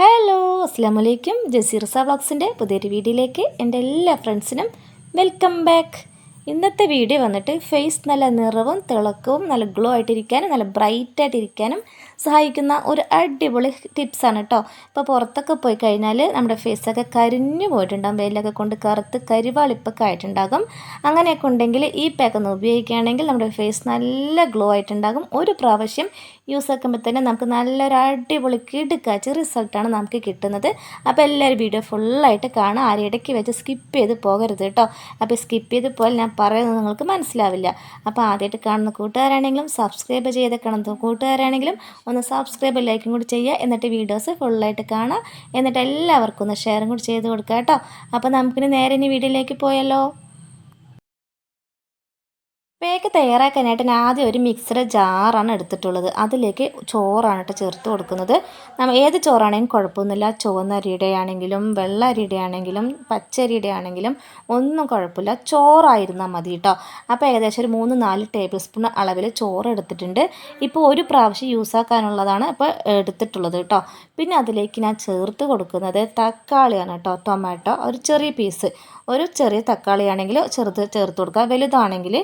Hello അസ്സാം വലൈക്കും ജസീർസ വ്ളോഗ്സിന്റെ പുതിയൊരു വീഡിയോയിലേക്ക് എന്റെ എല്ലാ ഫ്രണ്ട്സിനും വെൽക്കം ബാക്ക്. ഇന്നത്തെ വീഡിയോ വന്നിട്ട് ഫേസ് നല്ല നിറവും തിളക്കവും നല്ല ഗ്ലോ ആയിട്ടിരിക്കാനും നല്ല ബ്രൈറ്റ് ആയിട്ടിരിക്കാനും സഹായിക്കുന്ന ഒരു അടിപൊളി ടിപ്സാണ് കേട്ടോ ഇപ്പോൾ പുറത്തൊക്കെ പോയി കഴിഞ്ഞാൽ നമ്മുടെ ഫേസൊക്കെ കരിഞ്ഞു പോയിട്ടുണ്ടാകും വെയിലൊക്കെ കൊണ്ട് കറുത്ത് കരിവാളിപ്പൊക്കെ ആയിട്ടുണ്ടാകും. അങ്ങനെയൊക്കെ ഉണ്ടെങ്കിൽ ഈ പാക്ക് ഒന്ന് ഉപയോഗിക്കുകയാണെങ്കിൽ നമ്മുടെ ഫേസ് നല്ല ഗ്ലോ ആയിട്ടുണ്ടാകും. ഒരു പ്രാവശ്യം യൂസ് ആക്കുമ്പോൾ തന്നെ നമുക്ക് നല്ലൊരു അടിപൊളി കിടുക്കാച്ച റിസൾട്ടാണ് നമുക്ക് കിട്ടുന്നത്. അപ്പോൾ എല്ലാവരും വീഡിയോ ഫുള്ളായിട്ട് കാണാം ആരും ഇടയ്ക്ക് വെച്ച് സ്കിപ്പ് ചെയ്ത് പോകരുത് കേട്ടോ. അപ്പോൾ സ്കിപ്പ് ചെയ്ത് പോയാൽ ഞാൻ പറയുന്നത് നിങ്ങൾക്ക് മനസ്സിലാവില്ല. അപ്പോൾ ആദ്യമായിട്ട് കാണുന്ന കൂട്ടുകാരാണെങ്കിലും സബ്സ്ക്രൈബ് ചെയ്ത് കാണുന്ന കൂട്ടുകാരാണെങ്കിലും ഒന്ന് സബ്സ്ക്രൈബ് ലൈക്കും കൂടി ചെയ്യുക. എന്നിട്ട് വീഡിയോസ് ഫുള്ളായിട്ട് കാണാം എന്നിട്ട് എല്ലാവർക്കും ഒന്ന് ഷെയറും കൂടി ചെയ്ത് കൊടുക്കുക കേട്ടോ. അപ്പോൾ നമുക്കിനി നേരെ ഇനി വീഡിയോയിലേക്ക് പോയല്ലോ പേക്ക് തയ്യാറാക്കാനായിട്ട് ഞാൻ ആദ്യം ഒരു മിക്സഡ് ജാറാണ് എടുത്തിട്ടുള്ളത്. അതിലേക്ക് ചോറാണ് കേട്ടോ ചേർത്ത് കൊടുക്കുന്നത്. നമ്മൾ ഏത് ചോറാണെങ്കിലും കുഴപ്പമൊന്നുമില്ല. ചുവന്ന അരിയുടെ ആണെങ്കിലും വെള്ള അരിയുടെ ആണെങ്കിലും പച്ചരിയുടെ ആണെങ്കിലും ഒന്നും കുഴപ്പമില്ല. ചോറായിരുന്നാൽ മതി കേട്ടോ അപ്പോൾ ഏകദേശം ഒരു മൂന്ന് നാല് ടേബിൾ സ്പൂൺ അളവിൽ ചോറ് എടുത്തിട്ടുണ്ട്. ഇപ്പോൾ ഒരു പ്രാവശ്യം യൂസ് ആക്കാനുള്ളതാണ് ഇപ്പോൾ എടുത്തിട്ടുള്ളത് കേട്ടോ പിന്നെ അതിലേക്ക് ഞാൻ ചേർത്ത് കൊടുക്കുന്നത് തക്കാളിയാണ് കേട്ടോ ടൊമാറ്റോ ഒരു ചെറിയ പീസ് ഒരു ചെറിയ തക്കാളി ആണെങ്കിൽ ചെറുത് ചേർത്ത് കൊടുക്കുക. വലുതാണെങ്കിൽ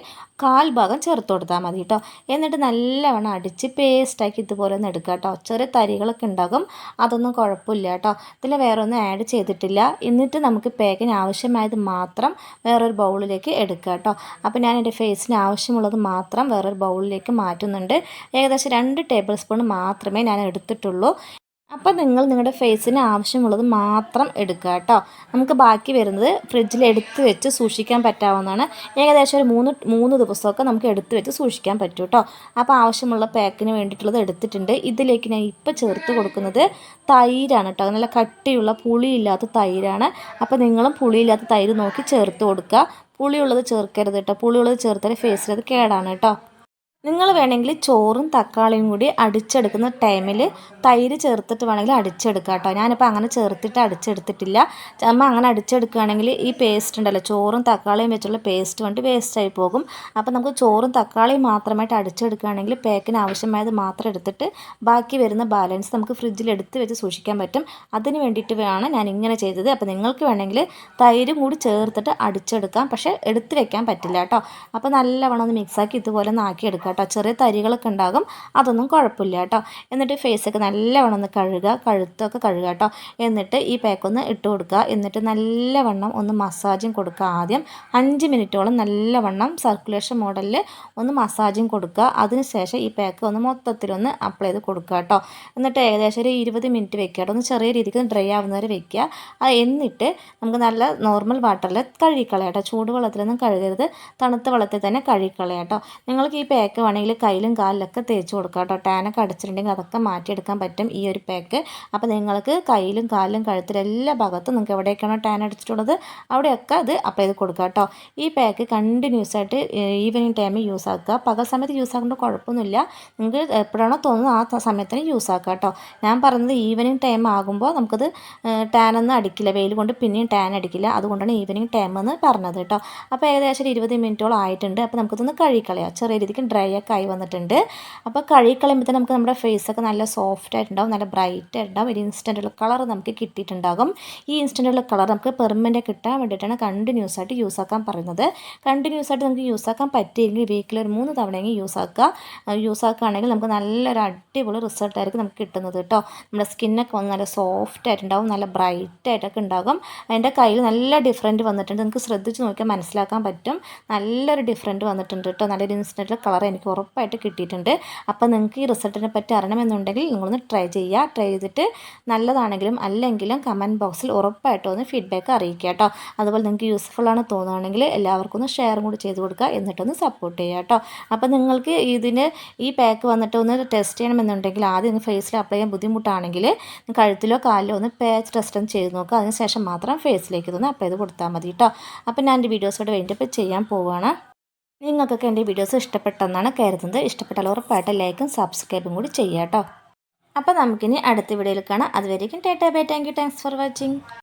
കാൽ ഭാഗം ചേർത്ത് കൊടുത്താൽ മതി കേട്ടോ എന്നിട്ട് നല്ലവണ്ണം അടിച്ച് പേസ്റ്റാക്കി ഇതുപോലെ ഒന്ന് എടുക്കുക കേട്ടോ ചെറിയ തരികളൊക്കെ ഉണ്ടാകും. അതൊന്നും കുഴപ്പമില്ല കേട്ടോ ഇതിൽ വേറെ ഒന്നും ആഡ് ചെയ്തിട്ടില്ല. എന്നിട്ട് നമുക്ക് പാക്കിന് ആവശ്യമായത് മാത്രം വേറൊരു ബൗളിലേക്ക് എടുക്കുക കേട്ടോ അപ്പോൾ ഞാൻ എന്റെ ഫേസിന് ആവശ്യമുള്ളത് മാത്രം വേറൊരു ബൗളിലേക്ക് മാറ്റുന്നുണ്ട്. ഏകദേശം രണ്ട് ടേബിൾ സ്പൂൺ മാത്രമേ ഞാൻ എടുത്തിട്ടുള്ളൂ. അപ്പോൾ നിങ്ങൾ നിങ്ങളുടെ ഫേസിന് ആവശ്യമുള്ളത് മാത്രം എടുക്കുക കേട്ടോ. നമുക്ക് ബാക്കി വരുന്നത് ഫ്രിഡ്ജിൽ എടുത്ത് വെച്ച് സൂക്ഷിക്കാൻ പറ്റാവുന്നതാണ്. ഏകദേശം ഒരു മൂന്ന് മൂന്ന് ദിവസമൊക്കെ നമുക്ക് എടുത്ത് വെച്ച് സൂക്ഷിക്കാൻ പറ്റും കേട്ടോ. അപ്പോൾ ആവശ്യമുള്ള പാക്കിന് വേണ്ടിയിട്ടുള്ളത് എടുത്തിട്ടുണ്ട്. ഇതിലേക്ക് ഞാൻ ഇപ്പോൾ ചേർത്ത് കൊടുക്കുന്നത് തൈരാണ് കേട്ടോ. നല്ല കട്ടിയുള്ള പുളിയില്ലാത്ത തൈരാണ്. അപ്പോൾ നിങ്ങളും പുളിയില്ലാത്ത തൈര് നോക്കി ചേർത്ത് കൊടുക്കുക. പുളിയുള്ളത് ചേർക്കരുത് കേട്ടോ. പുളിയുള്ളത് ചേർത്താൽ ഫേസിൽ അത് കേടാണ് കേട്ടോ. നിങ്ങൾ വേണമെങ്കിൽ ചോറും തക്കാളിയും കൂടി അടിച്ചെടുക്കുന്ന ടൈമിൽ തൈര് ചേർത്തിട്ട് വേണമെങ്കിൽ അടിച്ചെടുക്കുക കേട്ടോ. ഞാനിപ്പോൾ അങ്ങനെ ചേർത്തിട്ട് അടിച്ചെടുത്തിട്ടില്ല. അമ്മ അങ്ങനെ അടിച്ചെടുക്കുകയാണെങ്കിൽ ഈ പേസ്റ്റ് ഉണ്ടല്ലോ ചോറും തക്കാളിയും വെച്ചുള്ള പേസ്റ്റ് കൊണ്ട് വേസ്റ്റായി പോകും. അപ്പോൾ നമുക്ക് ചോറും തക്കാളിയും മാത്രമായിട്ട് അടിച്ചെടുക്കുകയാണെങ്കിൽ പാക്കിന് ആവശ്യമായത് മാത്രം എടുത്തിട്ട് ബാക്കി വരുന്ന ബാലൻസ് നമുക്ക് ഫ്രിഡ്ജിൽ എടുത്ത് വെച്ച് സൂക്ഷിക്കാൻ പറ്റും. അതിന് വേണ്ടിയിട്ട് വേണം ഞാൻ ഇങ്ങനെ ചെയ്തത്. അപ്പോൾ നിങ്ങൾക്ക് വേണമെങ്കിൽ തൈരും കൂടി ചേർത്തിട്ട് അടിച്ചെടുക്കാം. പക്ഷേ എടുത്ത് വെക്കാൻ പറ്റില്ല കേട്ടോ. അപ്പോൾ നല്ലവണ്ണം ഒന്ന് മിക്സാക്കി ഇതുപോലെ ഒന്ന് ആക്കിയെടുക്കാം കേട്ടോ. ചെറിയ തരികളൊക്കെ ഉണ്ടാകും. അതൊന്നും കുഴപ്പമില്ല കേട്ടോ. എന്നിട്ട് ഫേസൊക്കെ നല്ലവണ്ണം ഒന്ന് കഴുകുക കഴുത്തൊക്കെ കഴുകുക കേട്ടോ. എന്നിട്ട് ഈ പാക്കൊന്ന് ഇട്ട് കൊടുക്കുക. എന്നിട്ട് നല്ലവണ്ണം ഒന്ന് മസാജും കൊടുക്കുക ആദ്യം. അഞ്ച് മിനിറ്റോളം നല്ലവണ്ണം സർക്കുലേഷൻ മോഡലിൽ ഒന്ന് മസാജും കൊടുക്കുക. അതിനുശേഷം ഈ പാക്ക് ഒന്ന് മൊത്തത്തിലൊന്ന് അപ്ലൈ ചെയ്ത് കൊടുക്കുക കേട്ടോ. എന്നിട്ട് ഏകദേശം ഒരു ഇരുപത് മിനിറ്റ് വെക്കുക കേട്ടോ. ഒന്ന് ചെറിയ രീതിക്ക് ഡ്രൈ ആവുന്നവരെ വെക്കുക. എന്നിട്ട് നമുക്ക് നല്ല നോർമൽ വാട്ടറിൽ കഴുകിക്കളയാം കേട്ടോ. ചൂടുവെള്ളത്തിലൊന്നും കഴുകരുത്. തണുത്ത വെള്ളത്തിൽ തന്നെ കഴുകിക്കളയാം കേട്ടോ. നിങ്ങൾക്ക് ഈ പാക്ക് വേണമെങ്കിൽ കയ്യിലും കാലിലൊക്കെ തേച്ച് കൊടുക്കാം കേട്ടോ. ടാനൊക്കെ അടച്ചിട്ടുണ്ടെങ്കിൽ അതൊക്കെ മാറ്റിയെടുക്കാൻ പറ്റും ഈ ഒരു പാക്ക് അപ്പോൾ നിങ്ങൾക്ക് കയ്യിലും കാലിലും കഴുത്തിലും എല്ലാ ഭാഗത്തും നിങ്ങൾക്ക് എവിടെയൊക്കെയാണോ ടാൻ അടിച്ചിട്ടുള്ളത് അവിടെയൊക്കെ അത് അപ്ലൈ ചെയ്ത് കൊടുക്കുക കേട്ടോ. ഈ പാക്ക് കണ്ടിന്യൂസ് ആയിട്ട് ഈവനിങ് ടൈമിൽ യൂസ് ആക്കുക. പകൽ സമയത്ത് യൂസ് ആക്കേണ്ട കുഴപ്പമൊന്നുമില്ല. നിങ്ങൾക്ക് എപ്പോഴാണോ തോന്നുന്നത് ആ സമയത്തിന് യൂസ് ആക്കുക കേട്ടോ. ഞാൻ പറഞ്ഞത് ഈവനിങ് ടൈം ആകുമ്പോൾ നമുക്കത് ടാനൊന്നും അടിക്കില്ല. വെയിൽ കൊണ്ട് പിന്നെയും ടാൻ അടിക്കില്ല. അതുകൊണ്ടാണ് ഈവനിങ് ടൈം എന്ന് പറഞ്ഞത് കേട്ടോ. അപ്പോൾ ഏകദേശം ഒരു ഇരുപത് മിനിറ്റോളം ആയിട്ടുണ്ട്. അപ്പോൾ നമുക്കിതൊന്ന് കഴുകിക്കളയാം. ചെറിയ രീതിക്ക് ഡ്രൈ ഒക്കെ ആയി വന്നിട്ടുണ്ട്. അപ്പോൾ കഴുകിക്കളയുമ്പോൾ നമുക്ക് നമ്മുടെ ഫേസൊക്കെ നല്ല സോഫ്റ്റ് ആയിട്ടുണ്ടാവും നല്ല ബ്രൈറ്റ് ആയിട്ടുണ്ടാവും. ഒരു ഇൻസ്റ്റന്റ് കളർ നമുക്ക് കിട്ടിയിട്ടുണ്ടാകും. ഈ ഇൻസ്റ്റന്റ് കളർ നമുക്ക് പെർമനന്റ് കിട്ടാൻ വേണ്ടിയിട്ടാണ് കണ്ടിന്യൂസ് ആയിട്ട് യൂസ് ആക്കാൻ പറയുന്നത്. കണ്ടിന്യൂസ് ആയിട്ട് നമുക്ക് യൂസ് ആക്കാൻ പറ്റിയെങ്കിൽ വീക്കിൽ ഒരു മൂന്ന് തവണയെങ്കിൽ യൂസ് ആക്കുക. യൂസ് ആക്കുകയാണെങ്കിൽ നമുക്ക് നല്ലൊരു അടിപൊളി റിസൾട്ട് ആയിരിക്കും നമുക്ക് കിട്ടുന്നത് കേട്ടോ നമ്മുടെ സ്കിന്നൊക്കെ വന്ന് നല്ല സോഫ്റ്റ് ആയിട്ടുണ്ടാവും നല്ല ബ്രൈറ്റ് ആയിട്ടൊക്കെ ഉണ്ടാകും. എന്റെ കയ്യിൽ നല്ല ഡിഫറന്റ് വന്നിട്ടുണ്ട്. നിങ്ങൾക്ക് ശ്രദ്ധിച്ച് നോക്കിയാൽ മനസ്സിലാക്കാൻ പറ്റും. നല്ലൊരു ഡിഫറന്റ് വന്നിട്ടുണ്ട് കേട്ടോ നല്ലൊരു ഇൻസ്റ്റന്റിൽ കളർ എനിക്ക് ഉറപ്പായിട്ട് കിട്ടിയിട്ടുണ്ട്. അപ്പോൾ നിങ്ങൾക്ക് ഈ റിസൾട്ടിനെ പറ്റി അറിയണമെന്നുണ്ടെങ്കിൽ നിങ്ങളൊന്ന് ട്രൈ ചെയ്യുക. ട്രൈ ചെയ്തിട്ട് നല്ലതാണെങ്കിലും അല്ലെങ്കിലും കമന്റ് ബോക്സിൽ ഉറപ്പായിട്ടും ഒന്ന് ഫീഡ്ബാക്ക് അറിയിക്കുക കേട്ടോ. അതുപോലെ നിങ്ങൾക്ക് യൂസ്ഫുൾ ആണ് തോന്നുകയാണെങ്കിൽ എല്ലാവർക്കും ഒന്ന് ഷെയറും കൂടി ചെയ്ത് കൊടുക്കുക. എന്നിട്ടൊന്ന് സപ്പോർട്ട് ചെയ്യുക കേട്ടോ. അപ്പോൾ നിങ്ങൾക്ക് ഇതിന് ഈ പാക്ക് വന്നിട്ട് ഒന്ന് ടെസ്റ്റ് ചെയ്യണമെന്നുണ്ടെങ്കിൽ ആദ്യം ഒന്ന് ഫേസിൽ അപ്ലൈ ചെയ്യാൻ ബുദ്ധിമുട്ടാണെങ്കിൽ കഴുത്തിലോ കാലിലോ ഒന്ന് പാച്ച് ടെസ്റ്റ് ഒന്ന് ചെയ്ത് നോക്കുക. അതിനുശേഷം മാത്രം ഫേസിലേക്ക് ഇതൊന്ന് അപ്ലൈ ചെയ്ത് കൊടുത്താൽ മതി കേട്ടോ. അപ്പോൾ ഞാൻ എന്റെ വീഡിയോസോട് വേണ്ടിയിട്ട് ചെയ്യാൻ പോവുകയാണ് നിങ്ങൾക്കൊക്കെ എന്റെ വീഡിയോസ് ഇഷ്ടപ്പെട്ടെന്നാണ് കരുതുന്നത്. ഇഷ്ടപ്പെട്ടാൽ ഉറപ്പായിട്ട് ലൈക്കും സബ്സ്ക്രൈബും കൂടി ചെയ്യാം കേട്ടോ. അപ്പോൾ നമുക്കിനി അടുത്ത വീഡിയോയിൽ കാണാം. അതുവരേക്കും tata bye. Thank you thanks for watching